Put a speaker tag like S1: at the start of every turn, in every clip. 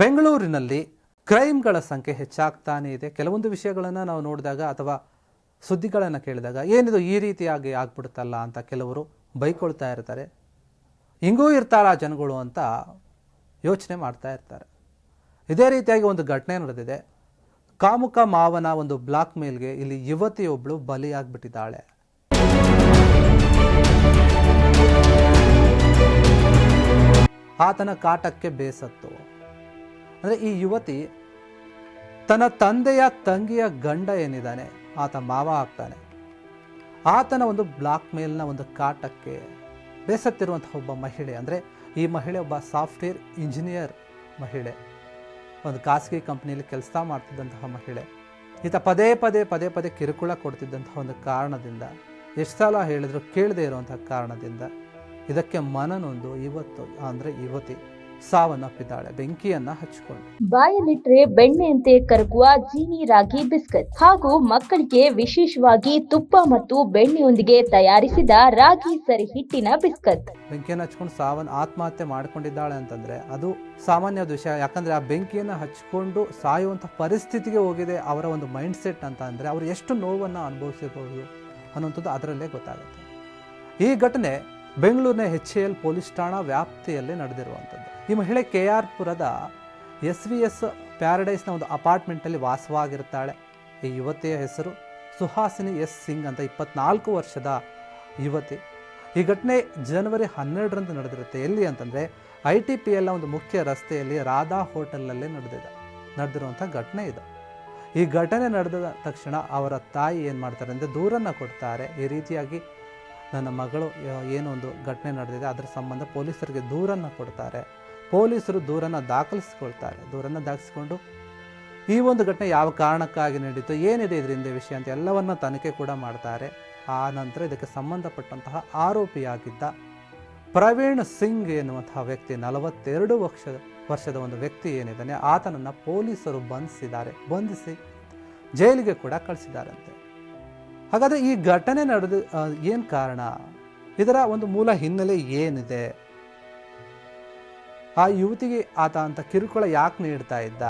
S1: ಬೆಂಗಳೂರಿನಲ್ಲಿ ಕ್ರೈಮ್ಗಳ ಸಂಖ್ಯೆ ಹೆಚ್ಚಾಗ್ತಾನೇ ಇದೆ. ಕೆಲವೊಂದು ವಿಷಯಗಳನ್ನು ನಾವು ನೋಡಿದಾಗ ಅಥವಾ ಸುದ್ದಿಗಳನ್ನು ಕೇಳಿದಾಗ ಏನಿದು ಈ ರೀತಿಯಾಗಿ ಆಗ್ಬಿಡುತ್ತಲ್ಲ ಅಂತ ಕೆಲವರು ಬೈಕೊಳ್ತಾ ಇರ್ತಾರೆ. ಹಿಂಗೂ ಇರ್ತಾರ ಜನಗಳು ಅಂತ ಯೋಚನೆ ಮಾಡ್ತಾ ಇರ್ತಾರೆ. ಇದೇ ರೀತಿಯಾಗಿ ಒಂದು ಘಟನೆ ನಡೆದಿದೆ. ಕಾಮುಕ ಮಾವನ ಒಂದು ಬ್ಲಾಕ್ ಮೇಲ್ಗೆ ಇಲ್ಲಿ ಯುವತಿಯೊಬ್ಬಳು ಬಲಿಯಾಗ್ಬಿಟ್ಟಿದ್ದಾಳೆ. ಆತನ ಕಾಟಕ್ಕೆ ಬೇಸತ್ತು. ಅಂದರೆ ಈ ಯುವತಿ ತನ್ನ ತಂದೆಯ ತಂಗಿಯ ಗಂಡ ಏನಿದ್ದಾನೆ, ಆತ ಮಾವ ಆಗ್ತಾನೆ. ಆತನ ಒಂದು ಬ್ಲಾಕ್ ಮೇಲ್ನ ಒಂದು ಕಾಟಕ್ಕೆ ಬೇಸತ್ತಿರುವಂತಹ ಒಬ್ಬ ಮಹಿಳೆ, ಅಂದರೆ ಈ ಮಹಿಳೆ ಒಬ್ಬ ಸಾಫ್ಟ್ವೇರ್ ಇಂಜಿನಿಯರ್ ಮಹಿಳೆ, ಒಂದು ಖಾಸಗಿ ಕಂಪ್ನಿಯಲ್ಲಿ ಕೆಲಸ ಮಾಡ್ತಿದ್ದಂತಹ ಮಹಿಳೆ. ಈತ ಪದೇ ಪದೇ ಪದೇ ಪದೇ ಕಿರುಕುಳ ಕೊಡ್ತಿದ್ದಂತಹ ಒಂದು ಕಾರಣದಿಂದ, ಎಷ್ಟು ಸಲ ಹೇಳಿದ್ರು ಕೇಳದೇ ಇರುವಂತಹ ಕಾರಣದಿಂದ, ಇದಕ್ಕೆ ಮನನೊಂದು ಇವತ್ತು, ಅಂದರೆ ಯುವತಿ. ಸಾವನ್ನಪ್ಪಿದ್ದಾಳೆ. ಬೆಂಕಿಯನ್ನ ಹಚ್ಚಿಕೊಂಡು
S2: ಬಾಯಲ್ಲಿಟ್ರೆ ಬೆಣ್ಣೆಯಂತೆ ಕರಗುವ ಜೀನಿ ರಾಗಿ ಬಿಸ್ಕತ್ ಹಾಗೂ ಮಕ್ಕಳಿಗೆ ವಿಶೇಷವಾಗಿ ತುಪ್ಪ ಮತ್ತು ಬೆಣ್ಣೆಯೊಂದಿಗೆ ತಯಾರಿಸಿದ ರಾಗಿ ಸರಿ ಹಿಟ್ಟಿನ ಬಿಸ್ಕತ್.
S1: ಬೆಂಕಿಯನ್ನು ಹಚ್ಕೊಂಡು ಸಾವನ್ನ ಆತ್ಮಹತ್ಯೆ ಮಾಡ್ಕೊಂಡಿದ್ದಾಳೆ ಅಂತಂದ್ರೆ ಅದು ಸಾಮಾನ್ಯ ವಿಷಯ ಯಾಕಂದ್ರೆ ಆ ಬೆಂಕಿಯನ್ನು ಹಚ್ಕೊಂಡು ಸಾಯುವಂತ ಪರಿಸ್ಥಿತಿಗೆ ಹೋಗಿದೆ ಅವರ ಒಂದು ಮೈಂಡ್ ಸೆಟ್ ಅಂತ ಅಂದ್ರೆ ಅವರು ಎಷ್ಟು ನೋವನ್ನು ಅನುಭವಿಸಬಹುದು ಅನ್ನುವಂಥದ್ದು ಅದರಲ್ಲೇ ಗೊತ್ತಾಗುತ್ತೆ. ಈ ಘಟನೆ ಬೆಂಗಳೂರಿನ ಎಚ್ ಎ ಎಲ್ ಪೊಲೀಸ್ ಠಾಣಾ ವ್ಯಾಪ್ತಿಯಲ್ಲಿ ನಡೆದಿರುವಂಥದ್ದು. ಈ ಮಹಿಳೆ ಕೆ ಆರ್ ಪುರದ ಎಸ್ ವಿ ಎಸ್ ಪ್ಯಾರಡೈಸ್ನ ಒಂದು ಅಪಾರ್ಟ್ಮೆಂಟಲ್ಲಿ ವಾಸವಾಗಿರ್ತಾಳೆ. ಈ ಯುವತಿಯ ಹೆಸರು ಸುಹಾಸಿನಿ ಎಸ್ ಸಿಂಗ್ ಅಂತ ಇಪ್ಪತ್ನಾಲ್ಕು ವರ್ಷದ ಯುವತಿ. ಈ ಘಟನೆ ಜನವರಿ ಹನ್ನೆರಡರಂದು ನಡೆದಿರುತ್ತೆ. ಎಲ್ಲಿ ಅಂತಂದರೆ ಐ ಟಿ ಪಿ ಎಲ್ಲ ಒಂದು ಮುಖ್ಯ ರಸ್ತೆಯಲ್ಲಿ ರಾಧಾ ಹೋಟೆಲಲ್ಲೇ ನಡೆದಿದೆ. ನಡೆದಿರುವಂಥ ಘಟನೆ ಇದು. ಈ ಘಟನೆ ನಡೆದ ತಕ್ಷಣ ಅವರ ತಾಯಿ ಏನು ಮಾಡ್ತಾರೆ ಅಂದರೆ ದೂರನ್ನು ಕೊಡ್ತಾರೆ. ಈ ರೀತಿಯಾಗಿ ನನ್ನ ಮಗಳು ಏನೋ ಒಂದು ಘಟನೆ ನಡೆದಿದೆ, ಅದರ ಸಂಬಂಧ ಪೊಲೀಸರಿಗೆ ದೂರನ್ನು ಕೊಡ್ತಾರೆ. ಪೊಲೀಸರು ದೂರನ್ನು ದಾಖಲಿಸ್ಕೊಳ್ತಾರೆ. ದೂರನ್ನು ದಾಖಲಿಸ್ಕೊಂಡು ಈ ಒಂದು ಘಟನೆ ಯಾವ ಕಾರಣಕ್ಕಾಗಿ ನಡೀತು, ಏನಿದೆ ಇದರಿಂದ ವಿಷಯ ಅಂತ ಎಲ್ಲವನ್ನ ತನಿಖೆ ಕೂಡ ಮಾಡ್ತಾರೆ. ಆ ನಂತರ ಇದಕ್ಕೆ ಸಂಬಂಧಪಟ್ಟಂತಹ ಆರೋಪಿಯಾಗಿದ್ದ ಪ್ರವೀಣ್ ಸಿಂಗ್ ಎನ್ನುವಂತಹ ವ್ಯಕ್ತಿ, ನಲವತ್ತೆರಡು ವರ್ಷ, ವರ್ಷದ ಒಂದು ವ್ಯಕ್ತಿ ಏನಿದ್ದಾನೆ, ಆತನನ್ನು ಪೊಲೀಸರು ಬಂಧಿಸಿದ್ದಾರೆ. ಬಂಧಿಸಿ ಜೈಲಿಗೆ ಕೂಡ ಕಳಿಸಿದ್ದಾರಂತೆ. ಹಾಗಾದರೆ ಈ ಘಟನೆ ನಡೆದು ಏನು ಕಾರಣ? ಇದರ ಒಂದು ಮೂಲ ಹಿನ್ನೆಲೆ ಏನಿದೆ? ಆ ಯುವತಿಗೆ ಆತ ಅಂತ ಕಿರುಕುಳ ಯಾಕೆ ನೀಡ್ತಾ ಇದ್ದ?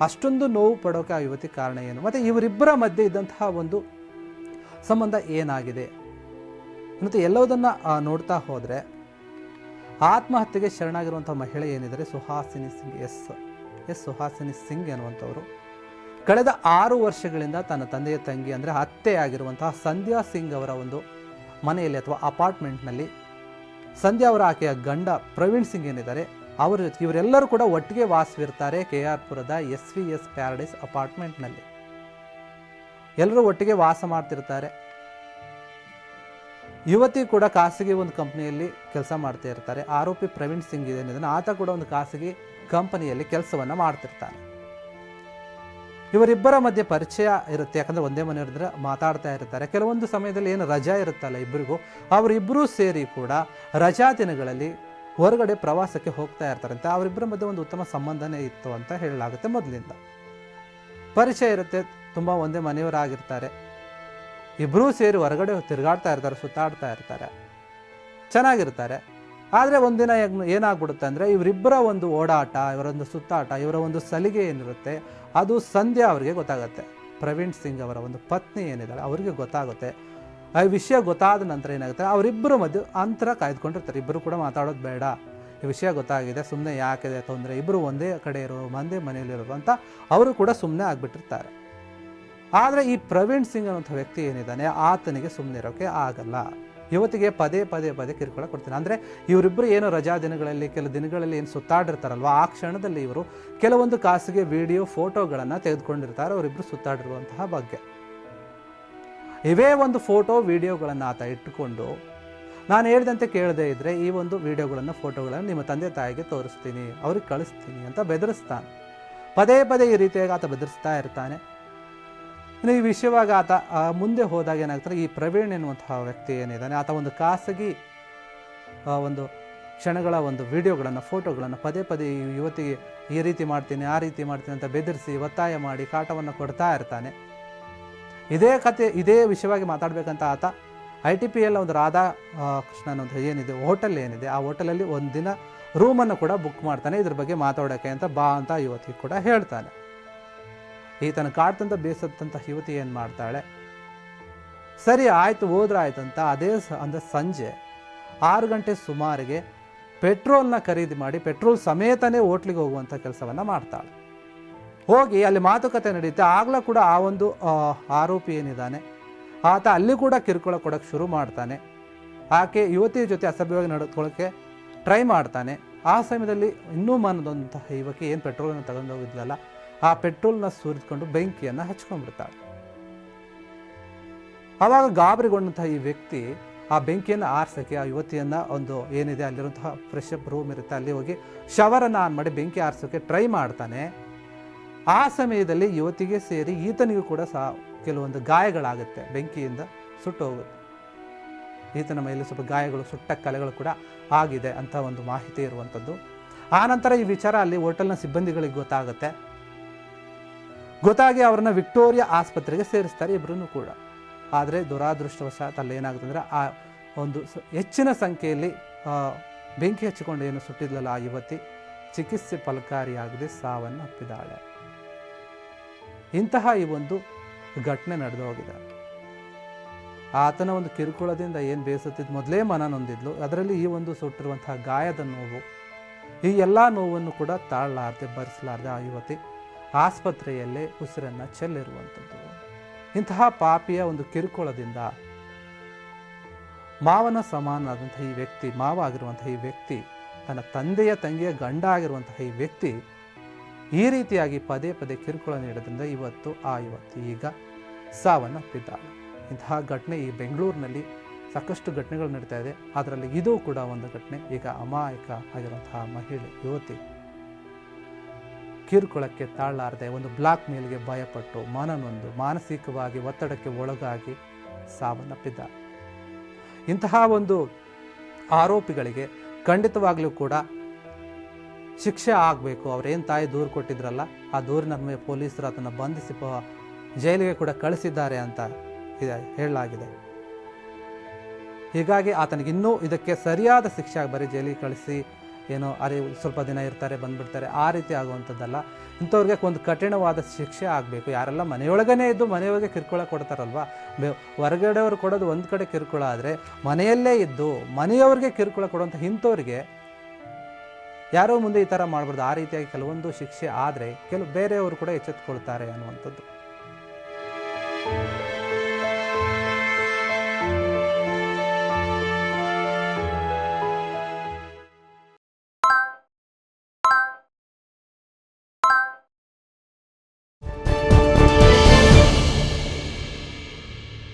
S1: ಅಷ್ಟೊಂದು ನೋವು ಪಡೋಕೆ ಆ ಯುವತಿ ಕಾರಣ ಏನು? ಮತ್ತು ಇವರಿಬ್ಬರ ಮಧ್ಯೆ ಇದ್ದಂತಹ ಒಂದು ಸಂಬಂಧ ಏನಾಗಿದೆ? ಮತ್ತು ಎಲ್ಲವುದನ್ನು ನೋಡ್ತಾ ಹೋದರೆ ಆತ್ಮಹತ್ಯೆಗೆ ಶರಣಾಗಿರುವಂಥ ಮಹಿಳೆ ಏನಿದ್ದಾರೆ? ಸುಹಾಸಿನಿ ಸಿಂಗ್ ಎಸ್. ಎಸ್. ಸುಹಾಸಿನಿ ಸಿಂಗ್ ಎನ್ನುವಂಥವರು. ಕಳೆದ ಆರು ವರ್ಷಗಳಿಂದ ತನ್ನ ತಂದೆಯ ತಂಗಿ ಅಂದರೆ ಅತ್ತೆ ಆಗಿರುವಂತಹ ಸಂಧ್ಯಾ ಸಿಂಗ್ ಅವರ ಒಂದು ಮನೆಯಲ್ಲಿ ಅಥವಾ ಅಪಾರ್ಟ್ಮೆಂಟ್ನಲ್ಲಿ ಸಂಧ್ಯಾ ಅವರ ಆಕೆಯ ಗಂಡ ಪ್ರವೀಣ್ ಸಿಂಗ್ ಏನಿದ್ದಾರೆ, ಅವರ ಜೊತೆ ಇವರೆಲ್ಲರೂ ಕೂಡ ಒಟ್ಟಿಗೆ ವಾಸವಿರ್ತಾರೆ ಕೆ ಆರ್ ಪುರದ ಎಸ್ ವಿ ಎಸ್ ಪ್ಯಾರಡೈಸ್ ಅಪಾರ್ಟ್ಮೆಂಟ್ನಲ್ಲಿ. ಎಲ್ಲರೂ ಒಟ್ಟಿಗೆ ವಾಸ ಮಾಡ್ತಿರ್ತಾರೆ. ಯುವತಿ ಕೂಡ ಖಾಸಗಿ ಒಂದು ಕಂಪ್ನಿಯಲ್ಲಿ ಕೆಲಸ ಮಾಡ್ತಾ ಇರ್ತಾರೆ. ಆರೋಪಿ ಪ್ರವೀಣ್ ಸಿಂಗ್ ಏನಿದ್ದಾನೆ ಆತ ಕೂಡ ಒಂದು ಖಾಸಗಿ ಕಂಪನಿಯಲ್ಲಿ ಕೆಲಸವನ್ನು ಮಾಡ್ತಿರ್ತಾನೆ. ಇವರಿಬ್ಬರ ಮಧ್ಯೆ ಪರಿಚಯ ಇರುತ್ತೆ. ಯಾಕಂದ್ರೆ ಒಂದೇ ಮನೆಯವರಿದ್ರೆ ಮಾತಾಡ್ತಾ ಇರ್ತಾರೆ. ಕೆಲವೊಂದು ಸಮಯದಲ್ಲಿ ಏನು ರಜಾ ಇರುತ್ತಲ್ಲ ಇಬ್ಬರಿಗೂ, ಅವರಿಬ್ಬರೂ ಸೇರಿ ಕೂಡ ರಜಾ ದಿನಗಳಲ್ಲಿ ಹೊರಗಡೆ ಪ್ರವಾಸಕ್ಕೆ ಹೋಗ್ತಾ ಇರ್ತಾರಂತೆ ಅವರಿಬ್ಬರ ಮಧ್ಯೆ ಒಂದು ಉತ್ತಮ ಸಂಬಂಧನೇ ಇತ್ತು ಅಂತ ಹೇಳಲಾಗುತ್ತೆ ಮೊದಲಿಂದ. ಪರಿಚಯ ಇರುತ್ತೆ, ತುಂಬ ಒಂದೇ ಮನೆಯವರಾಗಿರ್ತಾರೆ. ಇಬ್ಬರೂ ಸೇರಿ ಹೊರಗಡೆ ತಿರುಗಾಡ್ತಾ ಇರ್ತಾರೆ, ಸುತ್ತಾಡ್ತಾ ಇರ್ತಾರೆ. ಚೆನ್ನಾಗಿರ್ತಾರೆ. ಆದರೆ ಒಂದಿನ ಏನಾಗ್ಬಿಡುತ್ತೆ ಅಂದರೆ ಇವರಿಬ್ಬರ ಒಂದು ಓಡಾಟ, ಇವರ ಒಂದು ಸುತ್ತಾಟ, ಇವರ ಒಂದು ಸಲಿಗೆ ಏನಿರುತ್ತೆ, ಅದು ಸಂಧ್ಯಾ ಅವರಿಗೆ ಗೊತ್ತಾಗುತ್ತೆ. ಪ್ರವೀಣ್ ಸಿಂಗ್ ಅವರ ಒಂದು ಪತ್ನಿ ಏನಿದ್ದಾಳೆ, ಅವರಿಗೆ ಗೊತ್ತಾಗುತ್ತೆ. ಆ ವಿಷಯ ಗೊತ್ತಾದ ನಂತರ ಏನಾಗುತ್ತೆ, ಅವರಿಬ್ಬರ ಮಧ್ಯೆ ಅಂತರ ಕಾಯ್ದುಕೊಂಡಿರ್ತಾರೆ. ಇಬ್ಬರು ಕೂಡ ಮಾತಾಡೋದು ಬೇಡ. ಈ ವಿಷಯ ಗೊತ್ತಾಗಿದೆ ಸುಮ್ಮನೆ ಯಾಕಿದೆ ತೊಂದರೆ? ಇಬ್ಬರು ಒಂದೇ ಕಡೆ ಇರೋ, ಒಂದೇ ಮನೆಯಲ್ಲಿರೋರು ಅಂತ ಅವರು ಕೂಡ ಸುಮ್ಮನೆ ಆಗಿಬಿಟ್ಟಿರ್ತಾರೆ. ಆದರೆ ಈ ಪ್ರವೀಣ್ ಸಿಂಗ್ ಅನ್ನೋಂಥ ವ್ಯಕ್ತಿ ಏನಿದ್ದಾನೆ, ಆತನಿಗೆ ಸುಮ್ಮನೆ ಇರೋಕ್ಕೆ ಆಗಲ್ಲ. ಯುವತಿಗೆ ಪದೇ ಪದೇ ಪದೇ ಕಿರುಕುಳ ಕೊಡ್ತೀನಿ. ಅಂದರೆ ಇವರಿಬ್ಬರು ಏನು ರಜಾ ದಿನಗಳಲ್ಲಿ ಕೆಲವು ದಿನಗಳಲ್ಲಿ ಏನು ಸುತ್ತಾಡಿರ್ತಾರಲ್ವ? ಆ ಕ್ಷಣದಲ್ಲಿ ಇವರು ಕೆಲವೊಂದು ಖಾಸಗಿ ವಿಡಿಯೋ, ಫೋಟೋಗಳನ್ನು ತೆಗೆದುಕೊಂಡಿರ್ತಾರೆ. ಅವರಿಬ್ಬರು ಸುತ್ತಾಡಿರುವಂತಹ ಬಗ್ಗೆ ಇವೇ ಒಂದು ಫೋಟೋ ವಿಡಿಯೋಗಳನ್ನು ಆತ ಇಟ್ಟುಕೊಂಡು, ನಾನು ಹೇಳಿದಂತೆ ಕೇಳದೇ ಇದ್ದರೆ ಈ ಒಂದು ವಿಡಿಯೋಗಳನ್ನು, ಫೋಟೋಗಳನ್ನು ನಿಮ್ಮ ತಂದೆ ತಾಯಿಗೆ ತೋರಿಸ್ತೀನಿ, ಅವ್ರಿಗೆ ಕಳಿಸ್ತೀನಿ ಅಂತ ಬೆದರಿಸ್ತಾನೆ. ಪದೇ ಪದೇ ಈ ರೀತಿಯಾಗಿ ಆತ ಬೆದರಿಸ್ತಾ ಇರ್ತಾನೆ. ಇನ್ನು ಈ ವಿಷಯವಾಗಿ ಆತ ಮುಂದೆ ಹೋದಾಗ ಏನಾಗ್ತಾರೆ ಈ ಪ್ರವೀಣ್ ಎನ್ನುವಂತಹ ವ್ಯಕ್ತಿ ಏನಿದ್ದಾನೆ, ಆತ ಒಂದು ಖಾಸಗಿ ಒಂದು ಕ್ಷಣಗಳ ಒಂದು ವಿಡಿಯೋಗಳನ್ನು, ಫೋಟೋಗಳನ್ನು ಪದೇ ಪದೇ ಈ ಯುವತಿಗೆ ಈ ರೀತಿ ಮಾಡ್ತೀನಿ, ಆ ರೀತಿ ಮಾಡ್ತೀನಿ ಅಂತ ಬೆದರಿಸಿ ಒತ್ತಾಯ ಮಾಡಿ ಕಾಟವನ್ನು ಕೊಡ್ತಾ ಇರ್ತಾನೆ. ಇದೇ ಕತೆ, ಇದೇ ವಿಷಯವಾಗಿ ಮಾತಾಡಬೇಕಂತ ಆತ ಐ ಟಿ ಪಿ ಎಲ್ ಒಂದು ರಾಧಾ ಕೃಷ್ಣನ್ ಅಂತ ಏನಿದೆ, ಹೋಟೆಲ್ ಏನಿದೆ, ಆ ಹೋಟೆಲಲ್ಲಿ ಒಂದು ದಿನ ರೂಮನ್ನು ಕೂಡ ಬುಕ್ ಮಾಡ್ತಾನೆ, ಇದ್ರ ಬಗ್ಗೆ ಮಾತಾಡೋಕ್ಕೆ ಅಂತ ಬಾ ಅಂತ ಯುವತಿ ಕೂಡ ಹೇಳ್ತಾನೆ. ಈತನ ಕಾಡ್ತಂತ ಬೇಸತ್ತಂತ ಯುವತಿ ಏನು ಮಾಡ್ತಾಳೆ? ಸರಿ, ಆಯಿತು ಹೋದ್ರೆ ಆಯ್ತಂತ ಅದೇ ಸ, ಅಂದರೆ ಸಂಜೆ ಆರು ಗಂಟೆ ಸುಮಾರಿಗೆ ಪೆಟ್ರೋಲ್ನ ಖರೀದಿ ಮಾಡಿ ಪೆಟ್ರೋಲ್ ಸಮೇತನೇ ಹೋಟ್ಲಿಗೆ ಹೋಗುವಂಥ ಕೆಲಸವನ್ನು ಮಾಡ್ತಾಳೆ. ಹೋಗಿ ಅಲ್ಲಿ ಮಾತುಕತೆ ನಡೆಯುತ್ತೆ ಆಗಲೂ ಕೂಡ ಆ ಒಂದು ಆರೋಪಿ ಏನಿದ್ದಾನೆ, ಆತ ಅಲ್ಲಿ ಕೂಡ ಕಿರುಕುಳ ಕೊಡೋಕ್ಕೆ ಶುರು ಮಾಡ್ತಾನೆ. ಆಕೆ ಯುವತಿಯ ಜೊತೆ ಅಸಭ್ಯವಾಗಿ ನಡೆದುಕೊಳ್ಳೋಕ್ಕೆ ಟ್ರೈ ಮಾಡ್ತಾನೆ. ಆ ಸಮಯದಲ್ಲಿ ಇನ್ನೂ ಮನದಂತಹ ಯುವಕಿ ಏನು ಪೆಟ್ರೋಲನ್ನು ತಗೊಂಡೋಗಿದ್ಲಲ್ಲ ಆ ಪೆಟ್ರೋಲ್ನ ಸುರಿದುಕೊಂಡು ಬೆಂಕಿಯನ್ನು ಹಚ್ಕೊಂಡ್ಬಿಡ್ತಾಳೆ. ಆವಾಗ ಗಾಬರಿಗೊಂಡಂತಹ ಈ ವ್ಯಕ್ತಿ ಆ ಬೆಂಕಿಯನ್ನು ಆರಿಸೋಕ್ಕೆ ಆ ಯುವತಿಯನ್ನು ಒಂದು ಏನಿದೆ, ಅಲ್ಲಿರುವಂತಹ ಫ್ರೆಶ್ ಅಪ್ ರೂಮ್ ಇರುತ್ತೆ, ಅಲ್ಲಿ ಹೋಗಿ ಶವರನ್ನು ಆನ್ ಮಾಡಿ ಬೆಂಕಿ ಆರಿಸೋಕ್ಕೆ ಟ್ರೈ ಮಾಡ್ತಾನೆ. ಆ ಸಮಯದಲ್ಲಿ ಯುವತಿಗೆ ಸೇರಿ ಈತನಿಗೂ ಕೂಡ ಸಹ ಕೆಲವೊಂದು ಗಾಯಗಳಾಗುತ್ತೆ, ಬೆಂಕಿಯಿಂದ ಸುಟ್ಟು ಹೋಗುತ್ತೆ. ಈತನ ಮೇಲೆ ಸ್ವಲ್ಪ ಗಾಯಗಳು, ಸುಟ್ಟ ಕಲೆಗಳು ಕೂಡ ಆಗಿದೆ ಅಂತ ಒಂದು ಮಾಹಿತಿ ಇರುವಂಥದ್ದು. ಆನಂತರ ಈ ವಿಚಾರ ಅಲ್ಲಿ ಹೋಟೆಲ್ನ ಸಿಬ್ಬಂದಿಗಳಿಗೆ ಗೊತ್ತಾಗುತ್ತೆ. ಗೊತ್ತಾಗಿ ಅವ್ರನ್ನ ವಿಕ್ಟೋರಿಯಾ ಆಸ್ಪತ್ರೆಗೆ ಸೇರಿಸ್ತಾರೆ ಇಬ್ಬರೂ ಕೂಡ. ಆದರೆ ದುರಾದೃಷ್ಟವಶಾತ್ ಅಂದರೆ ಆ ಒಂದು ಹೆಚ್ಚಿನ ಸಂಖ್ಯೆಯಲ್ಲಿ ಬೆಂಕಿ ಹಚ್ಚಿಕೊಂಡು ಏನು ಸುಟ್ಟಿದ್ಲಲ್ಲ ಆ ಯುವತಿ, ಚಿಕಿತ್ಸೆ ಫಲಕಾರಿಯಾಗದೆ ಸಾವನ್ನು ಅಪ್ಪಿದ್ದಾಳೆ. ಇಂತಹ ಈ ಒಂದು ಘಟನೆ ನಡೆದು ಹೋಗಿದೆ. ಆತನ ಒಂದು ಕಿರುಕುಳದಿಂದ ಏನು ಬೇಸತ್ತಿದ್ದು ಮೊದಲೇ ಮನ ನೊಂದಿದ್ಲು. ಅದರಲ್ಲಿ ಈ ಒಂದು ಸುಟ್ಟಿರುವಂತಹ ಗಾಯದ ನೋವು, ಈ ಎಲ್ಲ ನೋವನ್ನು ಕೂಡ ತಾಳಲಾರದೆ ಭರಿಸಲಾರದೆ ಆ ಯುವತಿ. ಆಸ್ಪತ್ರೆಯಲ್ಲೇ ಉಸಿರನ್ನು ಚೆಲ್ಲಿರುವಂಥದ್ದು. ಇಂತಹ ಪಾಪಿಯ ಒಂದು ಕಿರುಕುಳದಿಂದ ಮಾವನ ಸಮಾನಾದಂಥ ಈ ವ್ಯಕ್ತಿ ಮಾವ ಆಗಿರುವಂತಹ ಈ ವ್ಯಕ್ತಿ, ತನ್ನ ತಂದೆಯ ತಂಗಿಯ ಗಂಡ ಆಗಿರುವಂತಹ ಈ ವ್ಯಕ್ತಿ ಈ ರೀತಿಯಾಗಿ ಪದೇ ಪದೇ ಕಿರುಕುಳ ನೀಡೋದ್ರಿಂದ ಇವತ್ತು ಆ ಯುವತಿ ಈಗ ಸಾವನ್ನಪ್ಪಿದ್ದಾಳೆ. ಇಂತಹ ಘಟನೆ ಈ ಬೆಂಗಳೂರಿನಲ್ಲಿ ಸಾಕಷ್ಟು ಘಟನೆಗಳು ನಡೀತಾ ಇದೆ. ಅದರಲ್ಲಿ ಇದು ಕೂಡ ಒಂದು ಘಟನೆ. ಈಗ ಅಮಾಯಕ ಆಗಿರುವಂತಹ ಮಹಿಳೆ, ಯುವತಿ ಕಿರುಕುಳಕ್ಕೆ ತಾಳಲಾರದೆ ಒಂದು ಬ್ಲಾಕ್ ಮೇಲ್ಗೆ ಭಯಪಟ್ಟು ಮನನೊಂದು ಮಾನಸಿಕವಾಗಿ ಒತ್ತಡಕ್ಕೆ ಒಳಗಾಗಿ ಸಾವನ್ನಪ್ಪಿದ್ದ. ಇಂತಹ ಒಂದು ಆರೋಪಿಗಳಿಗೆ ಖಂಡಿತವಾಗಲೂ ಕೂಡ ಶಿಕ್ಷೆ ಆಗಬೇಕು. ಅವರೇನು ತಾಯಿ ದೂರು ಕೊಟ್ಟಿದ್ರಲ್ಲ, ಆ ದೂರಿನ ಪೊಲೀಸರು ಅದನ್ನು ಬಂಧಿಸಿ ಜೈಲಿಗೆ ಕೂಡ ಕಳಿಸಿದ್ದಾರೆ ಅಂತ ಹೇಳಲಾಗಿದೆ. ಹೀಗಾಗಿ ಆತನಿಗೆ ಇನ್ನೂ ಇದಕ್ಕೆ ಸರಿಯಾದ ಶಿಕ್ಷೆ ಬರೀ ಜೈಲಿಗೆ ಕಳಿಸಿ ಏನೋ ಅರೆ ಸ್ವಲ್ಪ ದಿನ ಇರ್ತಾರೆ, ಬಂದ್ಬಿಡ್ತಾರೆ, ಆ ರೀತಿ ಆಗುವಂಥದ್ದಲ್ಲ. ಇಂಥವ್ರಿಗೆ ಒಂದು ಕಠಿಣವಾದ ಶಿಕ್ಷೆ ಆಗಬೇಕು. ಯಾರೆಲ್ಲ ಮನೆಯೊಳಗೇ ಇದ್ದು ಮನೆಯೊಳಗೆ ಕಿರುಕುಳ ಕೊಡ್ತಾರಲ್ವ? ಹೊರಗಡೆಯವ್ರು ಕೊಡೋದು ಒಂದು ಕಡೆ ಕಿರುಕುಳ ಆದರೆ, ಮನೆಯಲ್ಲೇ ಇದ್ದು ಮನೆಯವ್ರಿಗೆ ಕಿರುಕುಳ ಕೊಡುವಂಥ ಇಂಥವ್ರಿಗೆ ಯಾರೋ ಮುಂದೆ ಈ ಥರ ಮಾಡಬಾರ್ದು. ಆ ರೀತಿಯಾಗಿ ಕೆಲವೊಂದು ಶಿಕ್ಷೆ ಆದರೆ, ಕೆಲವು ಬೇರೆಯವರು ಕೂಡ ಎಚ್ಚೆತ್ಕೊಳ್ತಾರೆ ಅನ್ನುವಂಥದ್ದು.